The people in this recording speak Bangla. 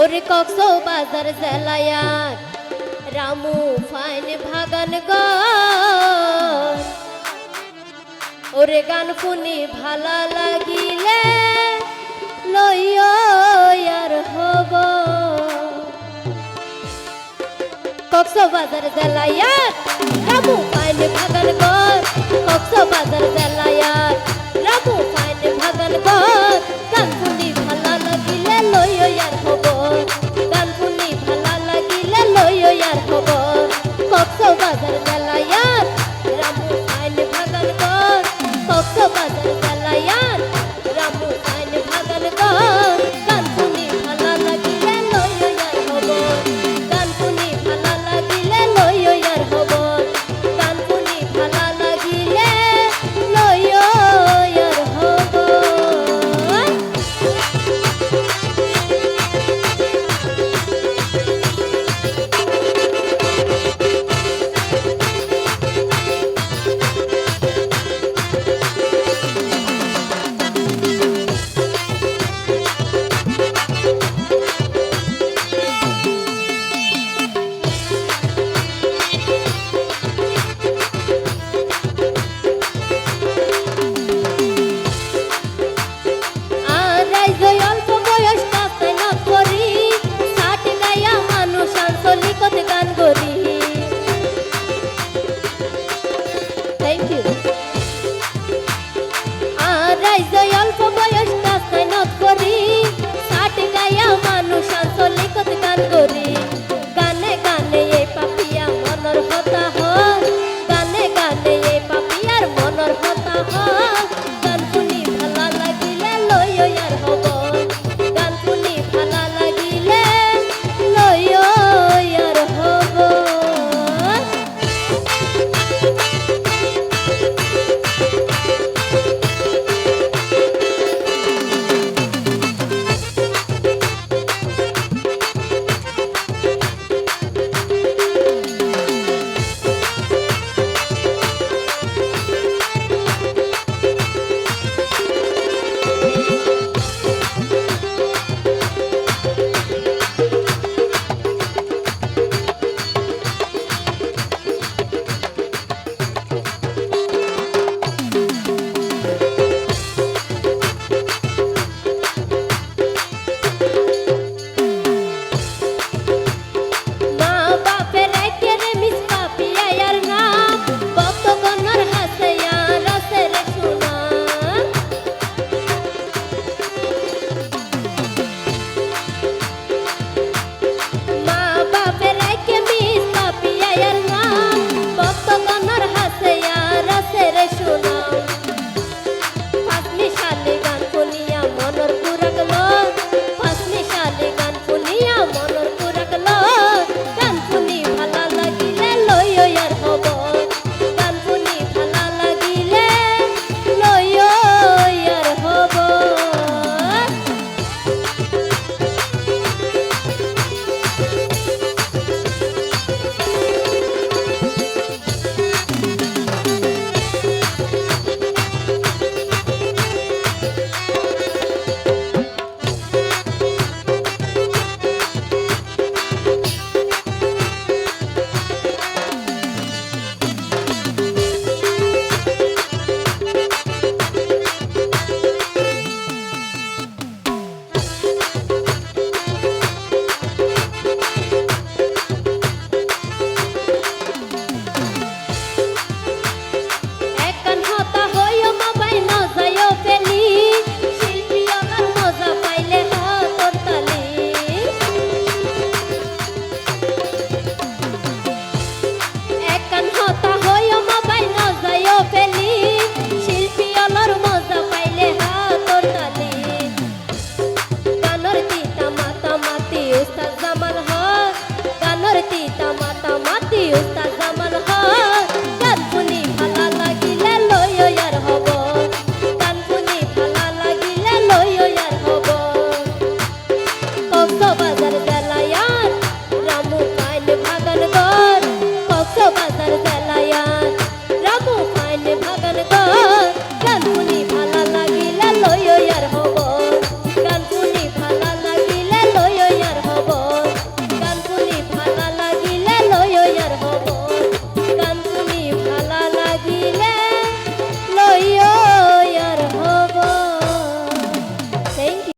ওরে কক্স বাজার জেলায়ার। রামু ফাইন ভাগান গর। ওরে গান শুনি ভালা লাগিলে লইয়ার হব। কক্স বাজার জেলায়ার, রামু Hai să-i alfabet